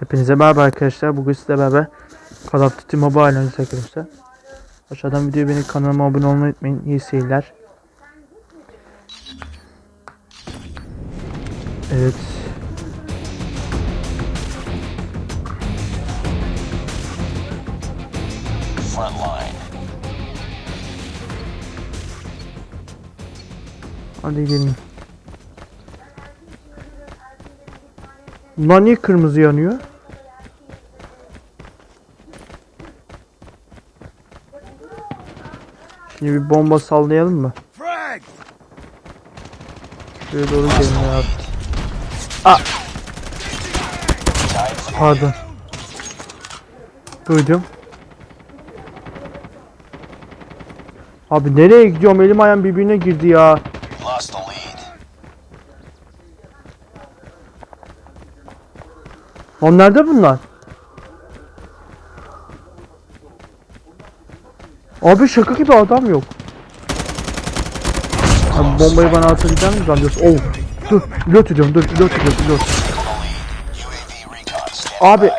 Hepinize merhaba arkadaşlar. Bugün sizle beraber Call of Duty Mobile oynayacağız arkadaşlar. Aşağıdan videoyu beğenip kanalıma abone olmayı unutmayın. İyi seyirler. Evet. Front line. Hadi gelin. Bunlar niye kırmızı yanıyor? Şimdi bir bomba sallayalım mı? Şuraya doğru gelin ya. Aa, pardon. Duydum. Abi nereye gidiyorum? Elim ayağım birbirine girdi ya. Lan nerede bunlar? Abi şaka gibi adam yok. Abi bombayı bana atacak mı zannediyorsun? Oh. Dur, pilot ediyorum, dur, pilot ediyorum, pilot. Abi,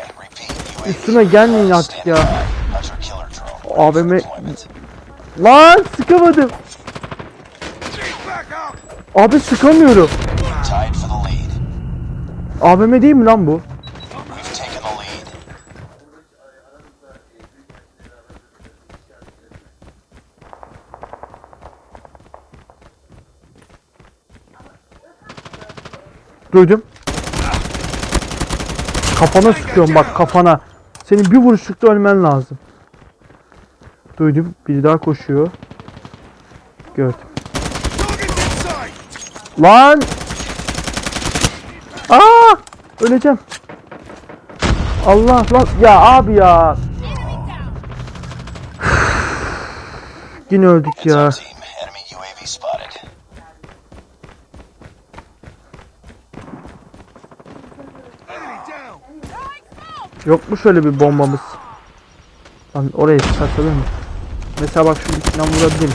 Üstüme gelmeyin artık ya. Deployment. Lan sıkamadım. Abi sıkamıyorum. AVM değil mi lan bu? Duydum. Kafana sıkıyorum bak kafana. Senin bir vuruşlukta ölmen lazım. Duydum. Biri daha koşuyor. Gördüm. Lan! Aa! Öleceğim. Allah lan ya abi ya. Yine öldük ya. Yok mu şöyle bir bombamız? Lan oraya satılır mı? Mesela bak şu içinden vurabilirim.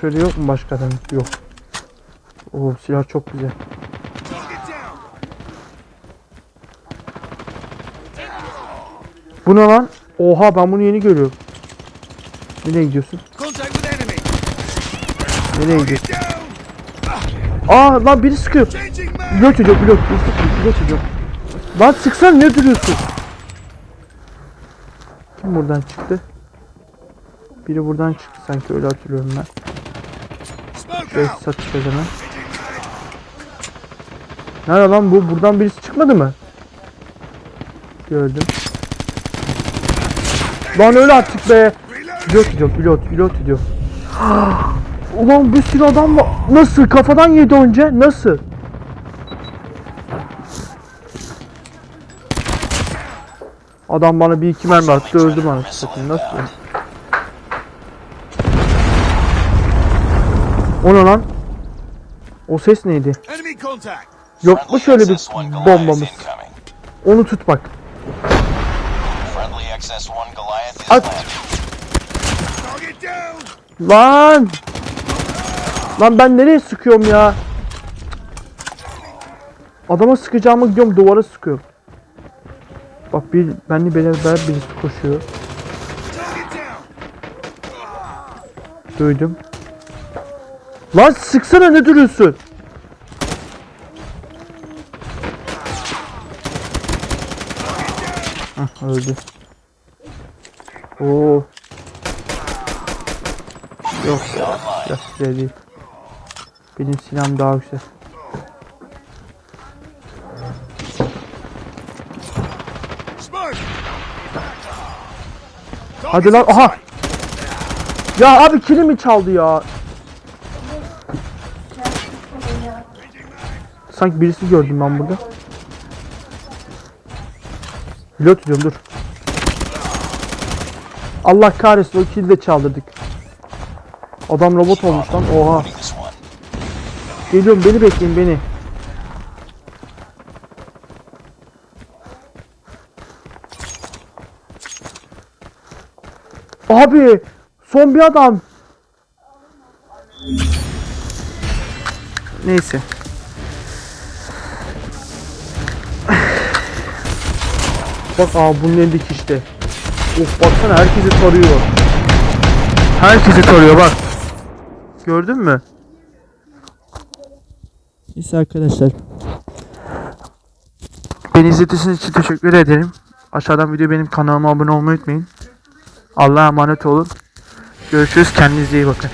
Şöyle yok mu başka adam? Yok. Oo silah çok güzel. Bu ne lan? Oha ben bunu yeni görüyorum. Nereye gidiyorsun? Nereye gidiyorsun? Aa lan biri sıkıyor. Pilot. Biri sıkıyor, Pilot ediyor. Lan sıksan ne duruyorsun? Kim buradan çıktı? Biri buradan çıktı sanki öyle hatırlıyorum ben. Şöyle satışacağız hemen. Nerede lan bu? Buradan birisi çıkmadı mı? Gördüm. Lan öyle artık be. Pilot ediyor pilot pilot ediyor. Ulan bir sürü adam var. Nasıl? Kafadan yedi önce. Nasıl? Adam bana bir iki mermi attı öldüm anasını satayım. Nasıl? O ne lan? O ses neydi? Yok mu şöyle bir XS-1 Goliath bombamız? Onu tut bak. Friendly XS-1 Goliath is At. Lan! Lan ben nereye sıkıyorum ya? Adama sıkacağımı gidiyorum duvara sıkıyorum. Bak bir benli beraber birisi koşuyor. Duydum. Lan sıksana ne duruyorsun? Hah öldü. Oo. Yok ya. Ya güzel değil. Benim silahım daha güzel. Hadi lan aha. Ya abi kilimi çaldı ya. Sanki birisi gördüm ben burada. Pilot diyorum dur. Allah kahretsin o killi de çaldırdık. Adam robot olmuş lan oha. Geliyorum beni bekleyin beni. Abi son bir adam. Neyse. Bak aa bunun elindeki işte. Of baksana herkesi tarıyor. Herkesi tarıyor bak. Gördün mü? Neyse arkadaşlar. Beni izlediğiniz için teşekkür ederim. Aşağıdan video benim kanalıma abone olmayı unutmayın. Allah'a emanet olun. Görüşürüz. Kendinize iyi bakın.